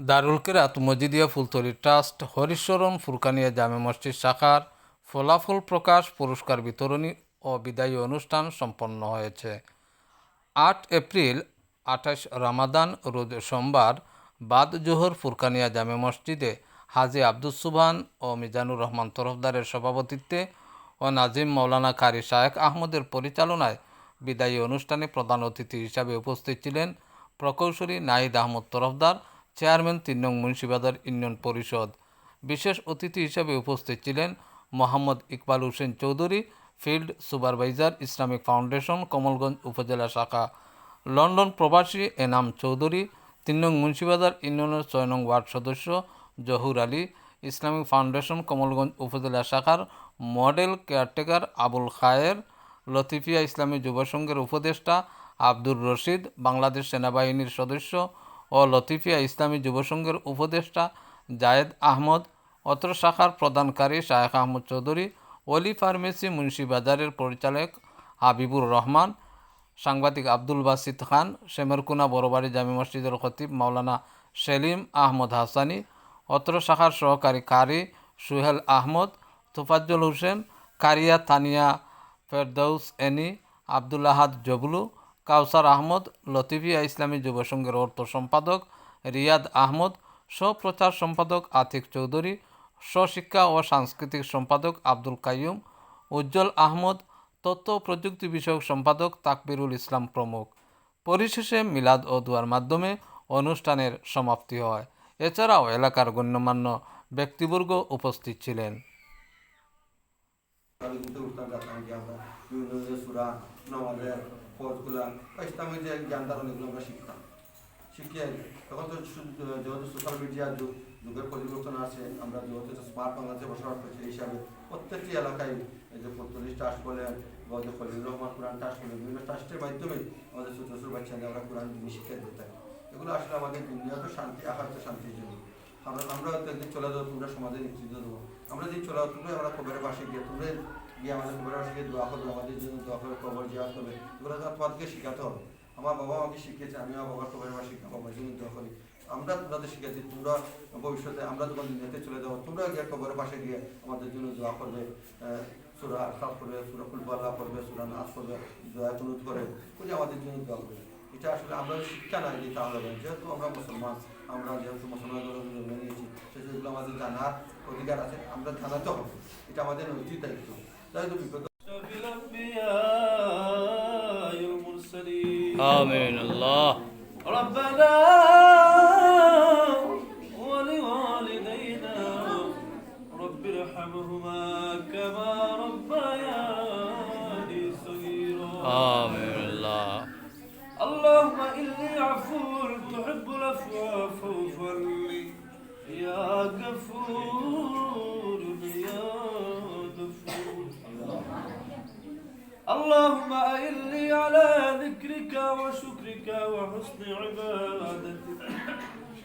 দারুল Qirat Majidia Fultali trust Harishwaran Furqania Jame Masjid শাখার ফলাফল প্রকাশ, পুরস্কার বিতরণী ও বিদায়ী অনুষ্ঠান সম্পন্ন হয়েছে। আট এপ্রিল, আঠাশ রামাদান রোজ সোমবার বাদ জোহর ফুরকানিয়া জামে মসজিদে হাজি আব্দুস সুবহান ও মিজানুর রহমান তরফদারের সভাপতিত্বে ও নাজিম মৌলানা কারি শায়েখ আহমদের পরিচালনায় বিদায়ী অনুষ্ঠানে প্রধান অতিথি হিসাবে উপস্থিত ছিলেন প্রকৌশলী নাহিদ আহমদ তরফদার চেয়ারম্যান তিন নং মুন্সিবাজার ইউনিয়ন পরিষদ। বিশেষ অতিথি হিসেবে উপস্থিত ছিলেন Mohammad Iqbal Hossain Chowdhury, field supervisor Islamic Foundation, Kamalganj উপজেলা শাখা। লন্ডন প্রবাসী এনাম চৌধুরী তিন নং মুন্সিবাজার ইউনিয়নের ছয় নং ওয়ার্ড সদস্য জহুর আলী, ইসলামিক ফাউন্ডেশন, কমলগঞ্জ উপজেলা শাখার মডেল কেয়ারটেকার আবুল খায়ের, লতিফিয়া ইসলামী যুবসংঘের উপদেষ্টা আব্দুর রশিদ, বাংলাদেশ সেনাবাহিনীর সদস্য ও লতিফিয়া ইসলামী যুবসংঘের উপদেষ্টা জায়েদ আহমদ, অত্র শাখার প্রদানকারী শায়েখ আহমদ চৌধুরী অলি ফার্মেসি মুন্সিবাজারের পরিচালক হাবিবুর রহমান, সাংবাদিক আব্দুল বাসিদ খান শেমরকুনা বড়বাড়ি জামি মসজিদের খতিব মাওলানা সেলিম আহমদ হাসানি, অত্র শাখার সহকারী কারি সুহেল আহমদ, তোফাজ্জল হোসেন, কারিয়া তানিয়া ফেরদৌস এনি, আব্দুল আহাদ জবলু কাউসার আহমদ, লতিফিয়া ইসলামী যুব সংঘের অর্থ সম্পাদক, রিয়াদ আহমদ, স্বপ্রচার সম্পাদক আতিক চৌধুরী, স্বশিক্ষা ও সাংস্কৃতিক সম্পাদক আব্দুল কাইয়ুম, উজ্জ্বল আহমদ, তথ্য প্রযুক্তি বিষয়ক সম্পাদক তাকবিরুল ইসলাম প্রমুখ। পরিশেষে মিলাদ ও দুয়ার মাধ্যমে অনুষ্ঠানের সমাপ্তি হয়। এছাড়াও এলাকার গণ্যমান্য ব্যক্তিবর্গ উপস্থিত ছিলেন। কিন্তু উঠতাম যাতাম যে আমরা বিভিন্ন সুরা, নামাজের ফরজগুলা বা ইসলামের যে জ্ঞান ধারণ এগুলো আমরা শিখতাম। শিখে তখন তো যেহেতু সোশ্যাল মিডিয়ার যুগ, যুগের পরিবর্তন আছে আমরা যেহেতু স্মার্ট বাংলাদেশে বসবাস করছি এই হিসাবে প্রত্যেকটি এলাকায় যে পঁয়তাল্লিশ ট্রাস্ট বলেন বা যে ফজলুর রহমান কোরআন ট্রাস্ট বলেন বিভিন্ন ট্রাস্টের মাধ্যমে আমাদের ছোট ছোট বাচ্চাদের আমরা কোরআন দিনী শিক্ষা দিতে এগুলো আসলে আমাদের দুনিয়াতে শান্তি আহার তো শান্তির জন্য। আমরা হয়তো একদিন চলে যাব, তোমরা সমাজের নেতৃত্ব দেবো। আমরা যদি চলে তোমরা আমরা কবরের পাশে গিয়ে তোমরা গিয়ে আমাদের কবরের পাশে গিয়ে দোয়া করবে, আমাদের জন্য দোয়া করে কবর জিয়া করবে। এগুলো তোমাদেরকে শেখাতে হবে। আমার বাবা আমাকে শিখিয়েছে আমি আমার বাবার কবরের পাশে বাবার জন্য দোয়া করি। আমরা তোমাদের শিখেছি তোমরা ভবিষ্যতে আমরা যখন দুনিয়াতে চলে যাব। তোমরা গিয়ে কবরের পাশে গিয়ে আমাদের জন্য দোয়া করবে সুরা আলফাজ করবে সুরা ফুলবাল্লা করবে সুরা নাচ করবে দোয়া কুনুত করে করে আমাদের জন্য দোয়া করবে। এটা আসলে আমরা শিক্ষা না তাহলে হবে যেহেতু আমরা মুসলমান আমরা যেহেতু মুসলমান ধর্ম জন্ম নিয়েছি সেগুলো আমাদের জানার অধিকার আছে আমরা জানাতে হবে এটা আমাদের নৈতিক দায়িত্ব তাই তো বিপদ أشرف الأنبياء والمرسلين আমিন আল্লাহ ربنا ولوالدينا رب ارحمهما كما ربياني صغيرا আমিন আল্লাহ اللهم إني عفو تحب الأفواف وفلي يا غفور يا غفور. اللهم أئلي على ذكرك وشكرك وحسن عبادتك.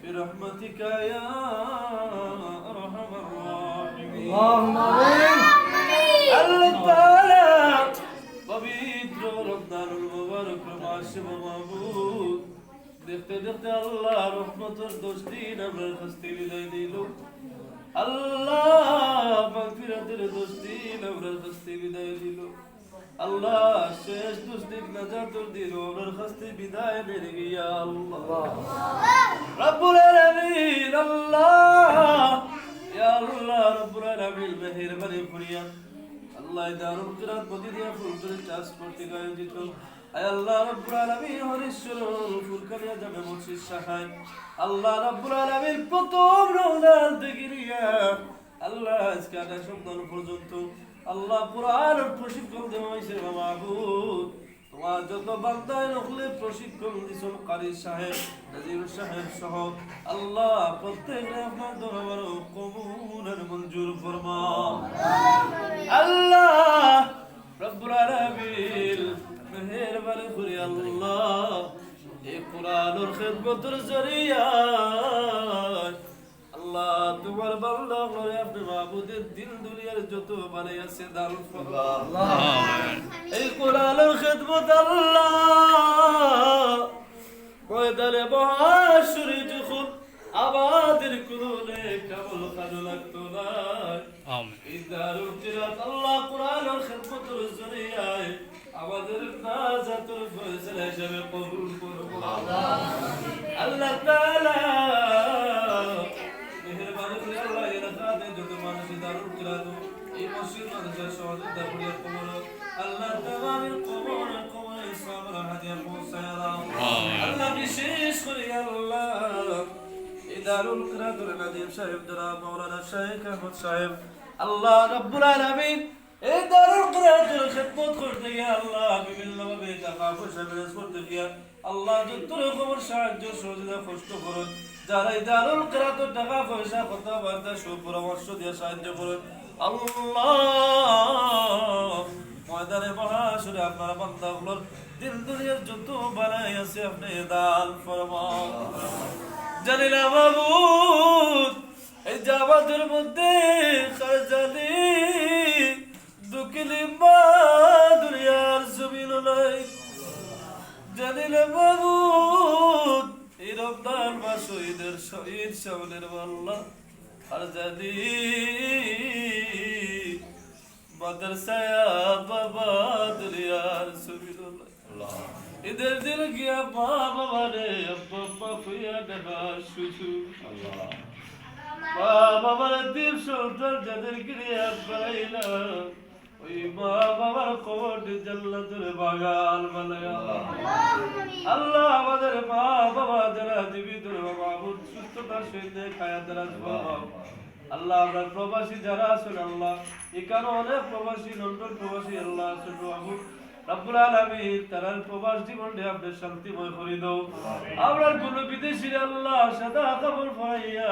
برحمتك يا أرحم الراحمين. اللهم آمين. الله تعالى ربنا رمضان المبارك ومعشم مبروك দেখতে দেখতে আল্লাহ রহমতের দশ দিন আমরা বিদায় দিল আল্লাহ মাগফিরাতের দশ দিন আমরা বিদায় দিল আল্লাহ শেষ দশ দিন কাছে বিদায় গিয়া আল্লাহ। রব্বুল আলামিন, আল্লাহ। ইয়া আল্লাহ রব্বুল আলামিন, মেহেরবানি করিয়া। আল্লাহ দারুল কিরাত মদিনা ফুলপুরে চাষ করতে আয়োজিত। আয় আল্লাহ রব্বুল আলামিন মসজিদ শাখায়। আল্লাহ রব্বুল আলামিন প্রথম থেকে আল্লাহ আজকে আকাশ সন্তান পর্যন্ত আল্লাহ পুরান প্রশিক্ষণ দেওয়া হয়েছে মাহবুব তোমার যত বান্দায় নকলে প্রশিক্ষণ দিছেন কারি সাহেব, নাজির সাহেব সহ। আল্লাহ প্রত্যেক জরিয়া আল্লাহ তোমার বান্দা করে আপনি মাহবুদের দিল দুনিয়ার যত বানাই আছে দান এই কোরআনের খেদমত আল্লাহ। ময়দানে মহাশুরি যখন আমাদের কুরুনে কেবল কাজু লাগতো না। ইদারুল কিরাত আল্লাহ কোরআনের খিদমতের জরিয়ায় আমাদের নাজাতুল ফয়সালা হিসেবে কবুল করুন আল্লাহ। তাআলা। মেহেরবানি করে আল্লাহ এর খাতে যত মানুষ দারুল কিরাত এই মসজিদ মানুষের সহযোগিতা করে কবর আল্লাহ তাআলার কবর কবর ইসলামের হাদিয়া পৌঁছায় আল্লাহ। বিশেষ করে আল্লাহ। ইদারুল কিরাতুল নাদিম সাহেব জনাব মাওলানা শেখ আহমদ সাহেব আল্লাহ রাব্বুল আলামিন এই দারুল কিরাতুল খিদমত করতে গিয়ে আল্লাহ বিভিন্ন টাকা পয়সা ম্যানেজ করতে গিয়ে আল্লাহ যত রকমের সাহায্য সহযোগিতা কষ্ট করুন। যারা দারুল কিরাতুল টাকা পয়সা, কথাবার্তা, সুপরামর্শ দিয়ে সাহায্য করুন। আল্লাহ ময়দানে মহাসুরে আপনার বান্দাগুলোর দিল দুনিয়ার যত বানাই আছে আপনি দান ফরমান। জানিলা মাবুদ, এই জামাতের মধ্যে খাজালি দুকিলি মা দুনিয়ার জমিন নাই। জানিলে মাবুদ এই রমজান মাস ঈদের শহীদ শাওনের মাল্লা। আর জানি মাদ্রাসায়া বাবা দুনিয়ার নাই ঈদের দিন গিয়া মা বাবা রে আব্বা খুইয়া দেখা শুধু। মা বাবার দিন সন্তান যাদের গিরিয়া পাইলা ওই মা বাবার খবর জাল্লাতুল বাগান আল্লাহ আমাদের মা বাবা যারা জীবিত সুস্থতার সহিত খায়া যারা আল্লাহ, আমরা প্রবাসী যারা আছেন, আল্লাহ এখানে অনেক প্রবাসী, লন্ডন প্রবাসী, আল্লাহ মাহবুদ রব্বুল আলামিন, তারার প্রবাস জীবনটা আপনি শান্তিময় করে দাও। আমরা কোন বিদেশি আল্লাহ সাদা কাপড় পরাইয়া